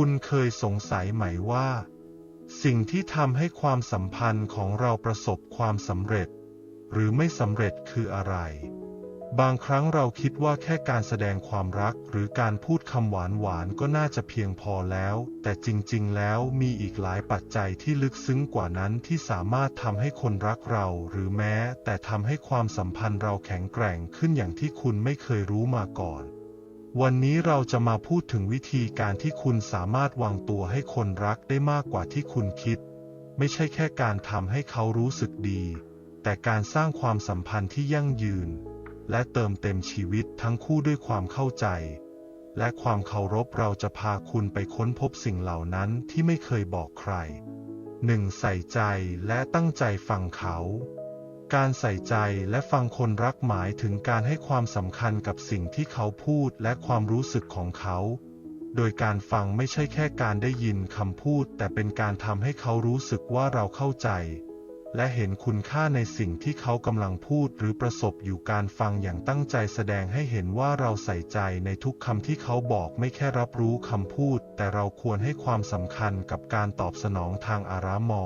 คุณเคยสงสัยไหมว่า สิ่งที่ทำให้ความสัมพันธ์ของเราประสบความสำเร็จ หรือไม่สำเร็จคืออะไร บางครั้งเราคิดว่าแค่การแสดงความรักหรือการพูดคำหวานหวานๆก็น่าจะเพียงพอแล้ว แต่จริงๆ แล้วมีอีกหลายปัจจัยที่ลึกซึ้งกว่านั้นที่สามารถทำให้คนรักเรา หรือแม้แต่ทำให้ความสัมพันธ์เราแข็งแกร่งขึ้นอย่างที่คุณไม่เคยรู้มาก่อน วันนี้เราจะมาพูดถึงวิธีการที่คุณสามารถวางตัวให้คนรักได้มากกว่าที่คุณคิด ไม่ใช่แค่การทำให้เขารู้สึกดี แต่การสร้างความสัมพันธ์ที่ยั่งยืน และเติมเต็มชีวิตทั้งคู่ด้วยความเข้าใจ และความเคารพเราจะพาคุณไปค้นพบสิ่งเหล่านั้นที่ไม่เคยบอกใคร 1. ใส่ใจและตั้งใจฟังเขา การใส่ใจและฟังคนรักหมายถึงการให้ความสำคัญกับสิ่งที่เขาพูดและความรู้สึกของเขา โดยการฟังไม่ใช่แค่การได้ยินคำพูด แต่เป็นการทำให้เขารู้สึกว่าเราเข้าใจ และเห็นคุณค่าในสิ่งที่เขากำลังพูดหรือประสบอยู่การฟังอย่างตั้งใจแสดงให้เห็นว่าเราใส่ใจในทุกคำที่เขาบอกไม่แค่รับรู้คำพูด แต่เราควรให้ความสำคัญกับการตอบสนองทางอารามอ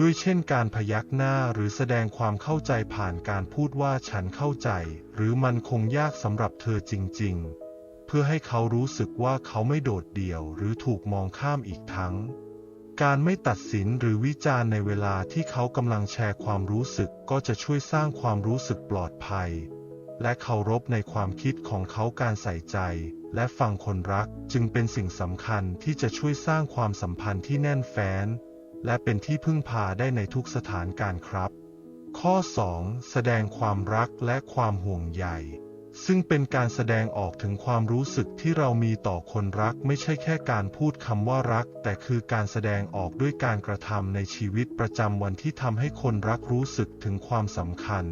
ด้วยเช่นการพยักหน้าหรือแสดงความเข้าใจผ่านการพูดว่าฉันเข้าใจ หรือมันคงยากสำหรับเธอจริง ๆ เพื่อให้เขารู้สึกว่าเขาไม่โดดเดี่ยวหรือถูกมองข้ามอีกทั้ง การไม่ตัดสินหรือวิจารณ์ในเวลาที่เขากำลังแชร์ความรู้สึกก็จะช่วยสร้างความรู้สึกปลอดภัย และเคารพในความคิดของเขาการใส่ใจ และฟังคนรักจึงเป็นสิ่งสำคัญที่จะช่วยสร้างความสัมพันธ์ที่แน่นแฟ้น และเป็นที่พึ่งพาได้ในทุกสถานการณ์ครับ ข้อ 2. แสดงความรักและความห่วงใยซึ่งเป็นการแสดงออกถึงความรู้สึกที่เรามีต่อคนรักไม่ใช่แค่การพูดคำว่ารัก แต่คือการแสดงออกด้วยการกระทำในชีวิตประจำวันที่ทำให้คนรักรู้สึกถึงความสำคัญ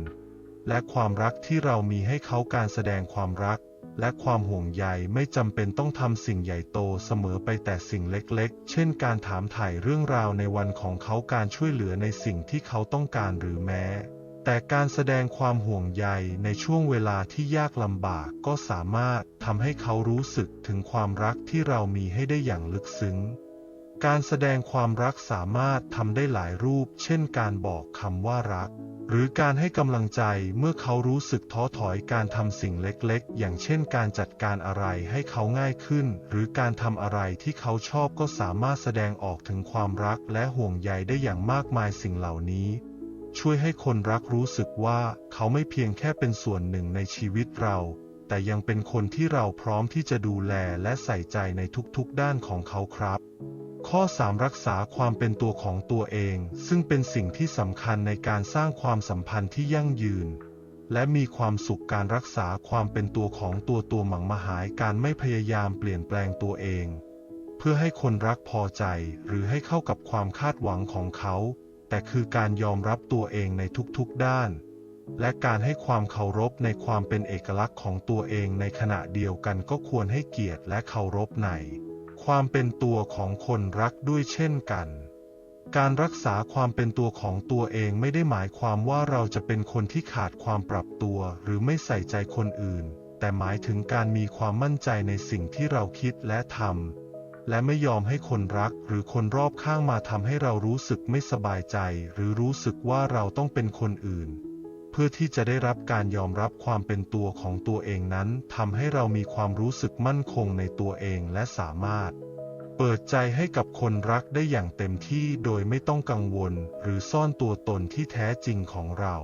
และความรักที่เรามีให้เขาการแสดงความรัก และความห่วงใยไม่จำเป็นต้องทำสิ่งใหญ่โตเสมอไปแต่สิ่งเล็กๆ เช่นการถามถ่ายเรื่องราวในวันของเขาการช่วยเหลือในสิ่งที่เขาต้องการหรือแม้ แต่การแสดงความห่วงใยในช่วงเวลาที่ยากลำบากก็สามารถทำให้เขารู้สึกถึงความรักที่เรามีให้ได้อย่างลึกซึ้ง การแสดงความรักสามารถทำได้หลายรูป เช่นการบอกคำว่ารัก หรือการให้กำลังใจเมื่อเขารู้สึกท้อถอยการทำสิ่งเล็กๆ อย่างเช่นการจัดการอะไรให้เขาง่ายขึ้น หรือการทำอะไรที่เขาชอบก็สามารถแสดงออกถึงความรักและห่วงใยได้อย่างมากมายสิ่งเหล่านี้ ช่วยให้คนรักรู้สึกว่าเขาไม่เพียงแค่เป็นส่วนหนึ่งในชีวิตเราแต่ยังเป็นคนที่เราพร้อมที่จะดูแลและใส่ใจในทุกๆด้านของเขาครับ ข้อ 3 รักษาความเป็นตัวของตัวเอง ซึ่งเป็นสิ่งที่สำคัญในการสร้างความสัมพันธ์ที่ยั่งยืน และมีความสุขการรักษาความเป็นตัวของตัวตัวหมั่งมหายการไม่พยายามเปลี่ยนแปลงตัวเอง เพื่อให้คนรักพอใจหรือให้เข้ากับความคาดหวังของเขา แต่คือการยอมรับตัวเองในทุกๆด้าน และการให้ความเคารพในความเป็นเอกลักษณ์ของตัวเองในขณะเดียวกันก็ควรให้เกียรติและเคารพใน ความเป็นตัวของคนรักด้วยเช่นกัน การรักษาความเป็นตัวของตัวเองไม่ได้หมายความว่าเราจะเป็นคนที่ขาดความปรับตัวหรือไม่ใส่ใจคนอื่น แต่หมายถึงการมีความมั่นใจในสิ่งที่เราคิดและทำ และไม่ยอมให้คนรักหรือคนรอบข้างมาทำให้เรารู้สึกไม่สบายใจ หรือรู้สึกว่าเราต้องเป็นคนอื่น เพื่อที่จะได้รับการยอมรับความเป็นตัวของตัวเองนั้นทำให้เรามีความรู้สึกมั่นคงในตัวเองและสามารถ เปิดใจให้กับคนรักได้อย่างเต็มที่โดยไม่ต้องกังวลหรือซ่อนตัวตนที่แท้จริงของเรา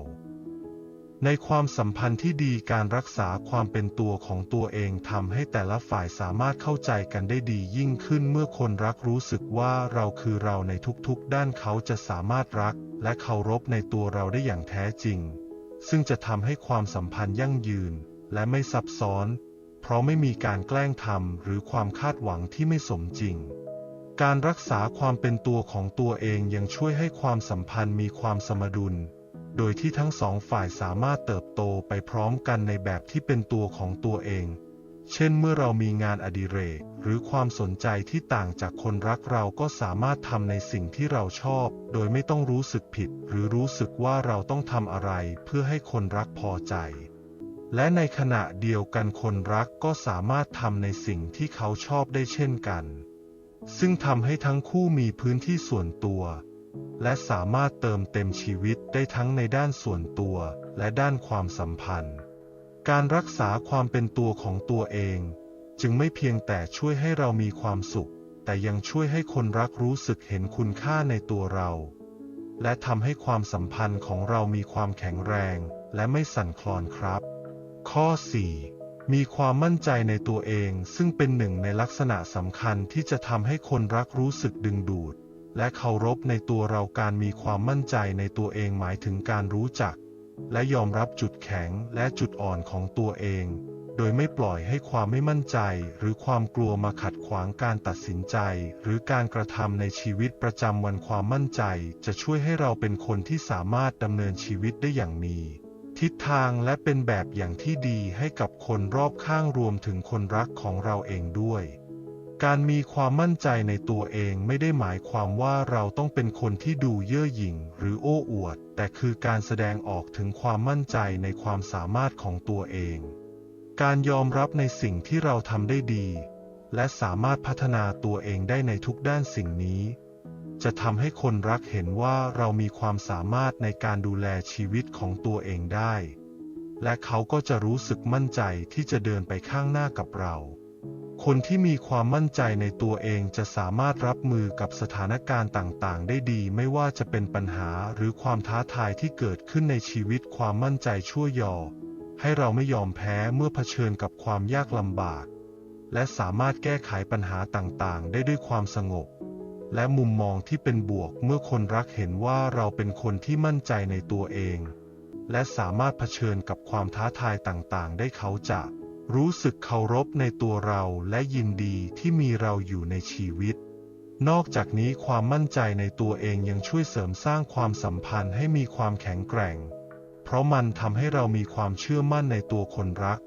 ในความสัมพันธ์ที่ดีการรักษาความเป็นตัวของตัวเองทำให้แต่ละฝ่ายสามารถเข้าใจกันได้ดียิ่งขึ้นเมื่อคนรักรู้สึกว่าเราคือเราในทุกๆ ด้านเขาจะสามารถรัก และเคารพในตัวเราได้อย่างแท้จริง ซึ่งจะทำให้ความสัมพันธ์ยั่งยืนและไม่ซับซ้อน เพราะไม่มีการแกล้งทำหรือความคาดหวังที่ไม่สมจริง การรักษาความเป็นตัวของตัวเองยังช่วยให้ความสัมพันธ์มีความสมดุล โดยที่ทั้งสองฝ่ายสามารถเติบโตไปพร้อมกันในแบบที่เป็นตัวของตัวเอง เช่นเมื่อเรามีงานอดิเรก หรือความสนใจที่ต่างจากคนรักเราก็สามารถทำในสิ่งที่เราชอบ โดยไม่ต้องรู้สึกผิด หรือรู้สึกว่าเราต้องทำอะไรเพื่อให้คนรักพอใจ และในขณะเดียวกันคนรักก็สามารถทำในสิ่งที่เขาชอบได้เช่นกัน ซึ่งทำให้ทั้งคู่มีพื้นที่ส่วนตัว และสามารถเติมเต็มชีวิตได้ทั้งในด้านส่วนตัว และด้านความสัมพันธ์ การรักษาความเป็นตัวของตัวเอง จึงไม่เพียงแต่ช่วยให้เรามีความสุข แต่ยังช่วยให้คนรักรู้สึกเห็นคุณค่าในตัวเรา และทำให้ความสัมพันธ์ของเรามีความแข็งแรงและไม่สั่นคลอนครับ ข้อ 4 มีความมั่นใจในตัวเอง ซึ่งเป็นหนึ่งในลักษณะสำคัญที่จะทำให้คนรักรู้สึกดึงดูด และเคารพในตัวเราการมีความมั่นใจในตัวเองหมายถึงการรู้จัก และยอมรับจุดแข็งและจุดอ่อนของตัวเอง โดยไม่ปล่อยให้ความไม่มั่นใจ หรือความกลัวมาขัดขวางการตัดสินใจ หรือการกระทำในชีวิตประจำวันความมั่นใจ จะช่วยให้เราเป็นคนที่สามารถดำเนินชีวิตได้อย่างมีทิศทางและเป็นแบบอย่างที่ดีให้กับคนรอบข้างรวมถึงคนรักของเราเองด้วย การมีความมั่นใจในตัวเองไม่ได้หมายความว่าเราต้องเป็นคนที่ดูเย่อหยิ่งหรือโอ้อวด แต่คือการแสดงออกถึงความมั่นใจในความสามารถของตัวเอง การยอมรับในสิ่งที่เราทำได้ดี และสามารถพัฒนาตัวเองได้ในทุกด้านสิ่งนี้ จะทำให้คนรักเห็นว่าเรามีความสามารถในการดูแลชีวิตของตัวเองได้ และเขาก็จะรู้สึกมั่นใจที่จะเดินไปข้างหน้ากับเรา คนที่มีความมั่นใจในตัวเองจะสามารถรับมือกับสถานการณ์ต่างๆ ได้ดี ไม่ว่าจะเป็นปัญหาหรือความท้าทายที่เกิดขึ้นในชีวิตความมั่นใจชั่วยอ ให้เราไม่ยอมแพ้เมื่อเผชิญกับความยากลำบาก และสามารถแก้ไขปัญหาต่างๆ ได้ด้วยความสงบ และมุมมองที่เป็นบวกเมื่อคนรักเห็นว่าเราเป็นคนที่มั่นใจในตัวเอง และสามารถเผชิญกับความท้าทายต่างๆ ได้เขาจะ รู้สึกเคารพในตัวเราและยินดีที่มีเราอยู่ในชีวิต นอกจากนี้ความมั่นใจในตัวเองยังช่วยเสริมสร้างความสัมพันธ์ให้มีความแข็งแกร่ง เพราะมันทำให้เรามีความเชื่อมั่นในตัวคนรัก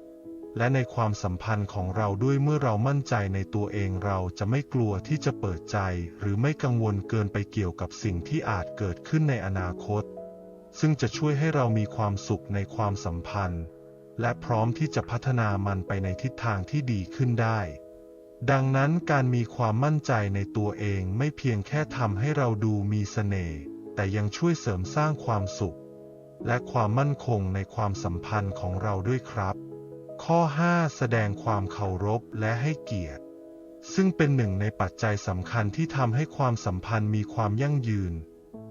และในความสัมพันธ์ของเราด้วยเมื่อเรามั่นใจในตัวเองเราจะไม่กลัวที่จะเปิดใจ หรือไม่กังวลเกินไปเกี่ยวกับสิ่งที่อาจเกิดขึ้นในอนาคต ซึ่งจะช่วยให้เรามีความสุขในความสัมพันธ์ และพร้อมที่จะพัฒนามันไปในทิศทางที่ดีขึ้นได้ ดังนั้นการมีความมั่นใจในตัวเองไม่เพียงแค่ทำให้เราดูมีเสน่ห์แต่ยังช่วยเสริมสร้างความสุข และความมั่นคงในความสัมพันธ์ของเราด้วยครับ ข้อ 5 แสดงความเคารพและให้เกียรติ ซึ่งเป็นหนึ่งในปัจจัยสำคัญที่ทำให้ความสัมพันธ์มีความยั่งยืน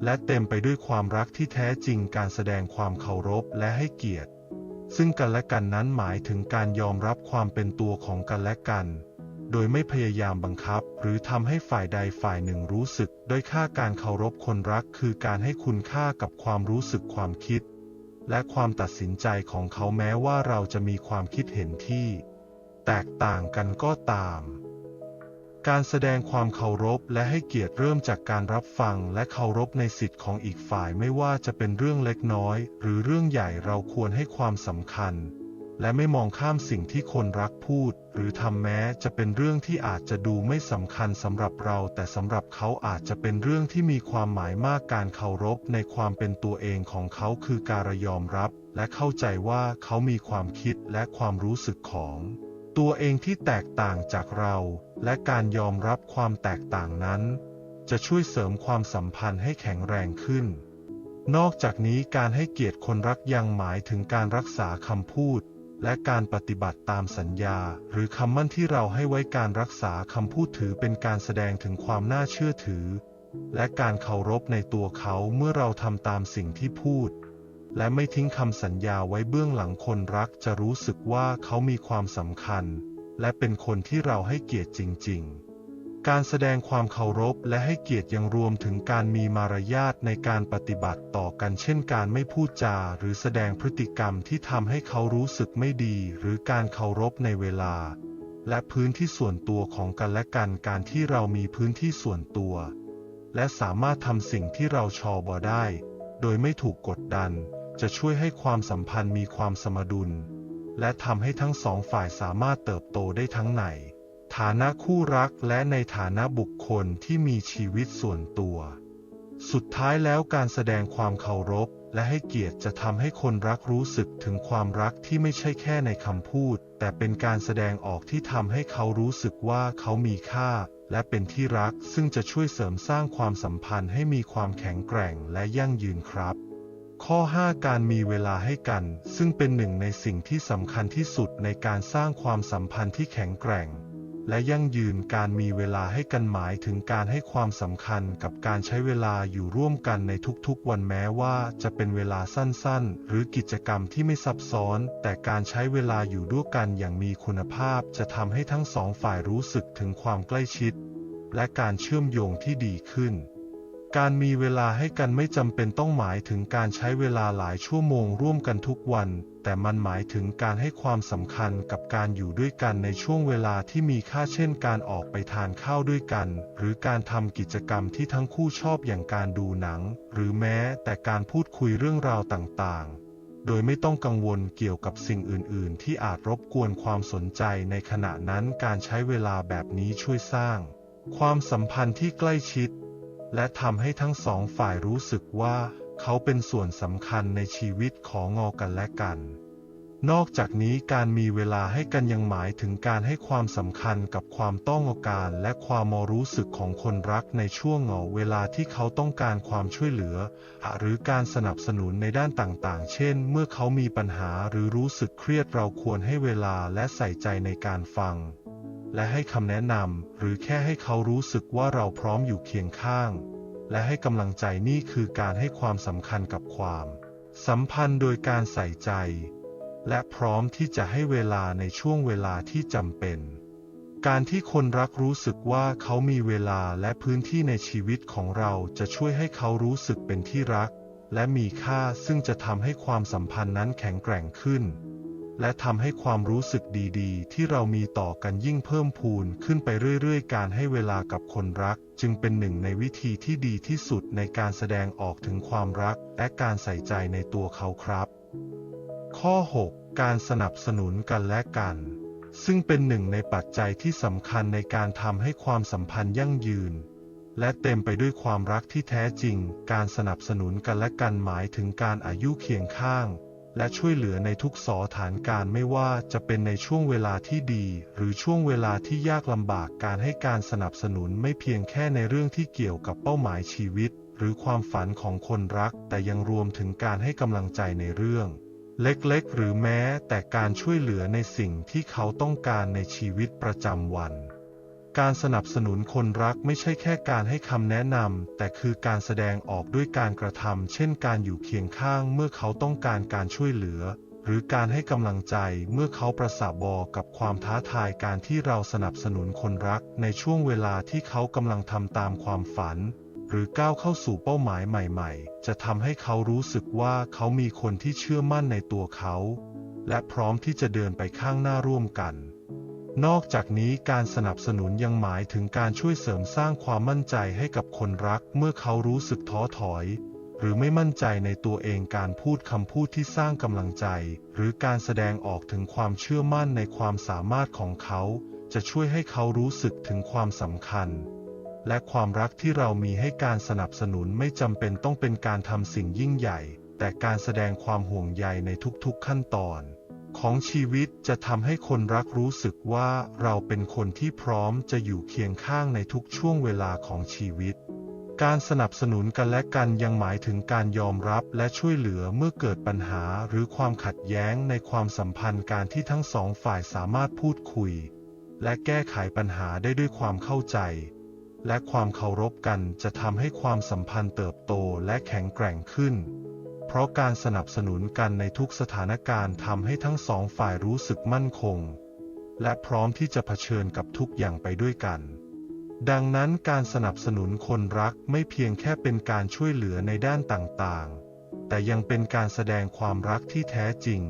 และเต็มไปด้วยความรักที่แท้จริงการแสดงความเคารพและให้เกียรติ ซึ่งกันและกันนั้นหมายถึงการยอมรับความเป็นตัวของกันและกัน โดยไม่พยายามบังคับ หรือทำให้ฝ่ายใดฝ่ายหนึ่งรู้สึกด้อยค่าการเคารพคนรักคือการให้คุณค่ากับความรู้สึกความคิด และความตัดสินใจของเขาแม้ว่าเราจะมีความคิดเห็นที่ แตกต่างกันก็ตาม การแสดงความเคารพและให้เกียรติเริ่มจากการรับฟังและเคารพในสิทธิ์ของอีกฝ่ายไม่ว่าจะเป็นเรื่องเล็กน้อย หรือเรื่องใหญ่เราควรให้ความสำคัญ และไม่มองข้ามสิ่งที่คนรักพูด หรือทำแม้จะเป็นเรื่องที่อาจจะดูไม่สำคัญสำหรับเรา แต่สำหรับเขาอาจจะเป็นเรื่องที่มีความหมายมากการเคารพในความเป็นตัวเองของเขาคือการยอมรับ และเข้าใจว่าเขามีความคิดและความรู้สึกของ ตัวเองที่แตกต่างจากเรา และการยอมรับความแตกต่างนั้น จะช่วยเสริมความสัมพันธ์ให้แข็งแรงขึ้น นอกจากนี้การให้เกียรติคนรักยังหมายถึงการรักษาคำพูด และการปฏิบัติตามสัญญา หรือคำมั่นที่เราให้ไว้การรักษาคำพูดถือเป็นการแสดงถึงความน่าเชื่อถือ และการเคารพในตัวเขาเมื่อเราทำตามสิ่งที่พูดและไม่ทิ้งคำสัญญาไว้เบื้องหลังคนรักจะรู้สึกว่าเขามีความสำคัญ และเป็นคนที่เราให้เกียรติจริง ๆ การแสดงความเคารพและให้เกียรติยังรวมถึงการมีมารยาทในการปฏิบัติต่อกันเช่นการไม่พูดจาหรือแสดงพฤติกรรมที่ทำให้เขารู้สึกไม่ดี หรือการเคารพในเวลา และพื้นที่ส่วนตัวของกันและกันการที่เรามีพื้นที่ส่วนตัว และสามารถทำสิ่งที่เราชอบอได้ โดยไม่ถูกกดดัน จะช่วยให้ความสัมพันธ์มีความสมดุล และทำให้ทั้งสองฝ่ายสามารถเติบโตได้ทั้งใน ฐานะคู่รักและในฐานะบุคคลที่มีชีวิตส่วนตัว สุดท้ายแล้วการแสดงความเคารพและให้เกียรติจะทำให้คนรักรู้สึกถึงความรักที่ไม่ใช่แค่ในคำพูด แต่เป็นการแสดงออกที่ทำให้เขารู้สึกว่าเขามีค่า และเป็นที่รักซึ่งจะช่วยเสริมสร้างความสัมพันธ์ให้มีความแข็งแกร่งและยั่งยืนครับ ข้อ 5 การมีเวลาให้กัน ซึ่งเป็นหนึ่งในสิ่งที่สำคัญที่สุดในการสร้างความสัมพันธ์ที่แข็งแกร่ง และยั่งยืนการมีเวลาให้กันหมายถึงการให้ความสำคัญกับการใช้เวลาอยู่ร่วมกันในทุกๆ วันแม้ว่าจะเป็นเวลาสั้นๆ หรือกิจกรรมที่ไม่ซับซ้อน แต่การใช้เวลาอยู่ด้วยกันอย่างมีคุณภาพ จะทำให้ทั้งสองฝ่ายรู้สึกถึงความใกล้ชิด และการเชื่อมโยงที่ดีขึ้น การมีเวลาให้กันไม่จำเป็นต้องหมายถึงการใช้เวลาหลายชั่วโมงร่วมกันทุกวัน แต่มันหมายถึงการให้ความสำคัญกับการอยู่ด้วยกันในช่วงเวลาที่มีค่าเช่นการออกไปทานข้าวด้วยกัน หรือการทำกิจกรรมที่ทั้งคู่ชอบอย่างการดูหนัง หรือแม้แต่การพูดคุยเรื่องราวต่างๆโดยไม่ต้องกังวลเกี่ยวกับสิ่งอื่น ๆ ที่อาจรบกวนความสนใจในขณะนั้นการใช้เวลาแบบนี้ช่วยสร้าง ความสัมพันธ์ที่ใกล้ชิด และทำให้ทั้งสองฝ่ายรู้สึกว่า เขาเป็นส่วนสำคัญในชีวิตของงอกันและกัน นอกจากนี้การมีเวลาให้กันยังหมายถึงการให้ความสำคัญกับความต้องการและความมอรู้สึกของคนรักในช่วงเหงาเวลาที่เขาต้องการความช่วยเหลือ หรือการสนับสนุนในด้านต่างๆ เช่น เมื่อเขามีปัญหาหรือรู้สึกเครียดเราควรให้เวลาและใส่ใจในการฟัง และให้คำแนะนำหรือแค่ให้เขารู้สึกว่าเราพร้อมอยู่เคียงข้าง และให้กำลังใจนี่คือการให้ความสำคัญกับความ สัมพันธ์โดยการใส่ใจ และพร้อมที่จะให้เวลาในช่วงเวลาที่จำเป็น การที่คนรักรู้สึกว่าเขามีเวลาและพื้นที่ในชีวิตของเราจะช่วยให้เขารู้สึกเป็นที่รัก และมีค่าซึ่งจะทำให้ความสัมพันธ์นั้นแข็งแกร่งขึ้น และทำให้ความรู้สึกดีๆ ที่เรามีต่อกันยิ่งเพิ่มพูนขึ้นไปเรื่อยๆ การให้เวลากับคนรัก จึงเป็นหนึ่งในวิธีที่ดีที่สุดในการแสดงออกถึงความรัก และการใส่ใจในตัวเขาครับ ข้อ 6 การสนับสนุนกันและกัน ซึ่งเป็นหนึ่งในปัจจัยที่สำคัญในการทำให้ความสัมพันธ์ยั่งยืนและเต็มไปด้วยความรักที่แท้จริง การสนับสนุนกันและกันหมายถึงการอายุเคียงข้าง และช่วยเหลือในทุกสถานการณ์ไม่ว่าจะเป็นในช่วงเวลาที่ดี หรือช่วงเวลาที่ยากลำบากการให้การสนับสนุนไม่เพียงแค่ในเรื่องที่เกี่ยวกับเป้าหมายชีวิต หรือความฝันของคนรัก แต่ยังรวมถึงการให้กำลังใจในเรื่อง เล็กๆ หรือแม้แต่การช่วยเหลือในสิ่งที่เขาต้องการในชีวิตประจำวัน การสนับสนุนคนรักไม่ใช่แค่การให้คำแนะนำ แต่คือการแสดงออกด้วยการกระทำเช่นการอยู่เคียงข้างเมื่อเขาต้องการการช่วยเหลือ หรือการให้กำลังใจเมื่อเขาประสาบอกับความท้าทายการที่เราสนับสนุนคนรักในช่วงเวลาที่เขากำลังทำตามความฝัน หรือก้าวเข้าสู่เป้าหมายใหม่ๆ จะทำให้เขารู้สึกว่าเขามีคนที่เชื่อมั่นในตัวเขา และพร้อมที่จะเดินไปข้างหน้าร่วมกัน นอกจากนี้การสนับสนุนยังหมายถึงการช่วยเสริมสร้างความมั่นใจให้กับคนรักเมื่อเขารู้สึกท้อถอย หรือไม่มั่นใจในตัวเองการพูดคำพูดที่สร้างกำลังใจ หรือการแสดงออกถึงความเชื่อมั่นในความสามารถของเขา จะช่วยให้เขารู้สึกถึงความสำคัญ และความรักที่เรามีให้การสนับสนุนไม่จำเป็นต้องเป็นการทำสิ่งยิ่งใหญ่ แต่การแสดงความห่วงใยในทุกๆขั้นตอน ของชีวิตจะทำให้คนรักรู้สึกว่าเราเป็นคนที่พร้อมจะอยู่เคียงข้างในทุกช่วงเวลาของชีวิต การสนับสนุนกันและกันยังหมายถึงการยอมรับและช่วยเหลือเมื่อเกิดปัญหาหรือความขัดแย้งในความสัมพันธ์การที่ทั้งสองฝ่ายสามารถพูดคุย และแก้ไขปัญหาได้ด้วยความเข้าใจ และความเคารพกันจะทำให้ความสัมพันธ์เติบโตและแข็งแกร่งขึ้น เพราะการสนับสนุนกันในทุกสถานการณ์ทำให้ทั้งสองฝ่ายรู้สึกมั่นคง และพร้อมที่จะเผชิญกับทุกอย่างไปด้วยกัน ดังนั้นการสนับสนุนคนรักไม่เพียงแค่เป็นการช่วยเหลือในด้านต่างๆ แต่ยังเป็นการแสดงความรักที่แท้จริง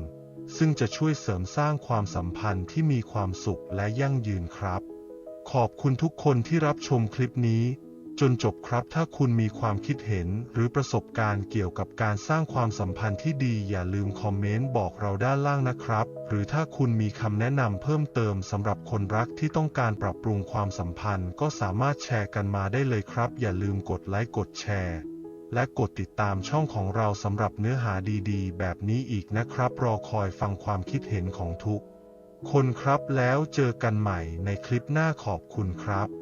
ซึ่งจะช่วยเสริมสร้างความสัมพันธ์ที่มีความสุขและยั่งยืนครับ ขอบคุณทุกคนที่รับชมคลิปนี้ จนจบครับถ้าคุณมีความคิดเห็นหรือประสบการณ์เกี่ยวกับการสร้างความสัมพันธ์ที่ดีอย่าลืมคอมเมนต์บอกเราด้านล่างนะครับ หรือถ้าคุณมีคำแนะนำเพิ่มเติมสำหรับคนรักที่ต้องการปรับปรุงความสัมพันธ์ ก็สามารถแชร์กันมาได้เลยครับ อย่าลืมกดไลค์กดแชร์ และกดติดตามช่องของเราสำหรับเนื้อหาดีๆ แบบนี้อีกนะครับ รอคอยฟังความคิดเห็นของทุก คนครับแล้วเจอกันใหม่ในคลิปหน้าขอบคุณครับ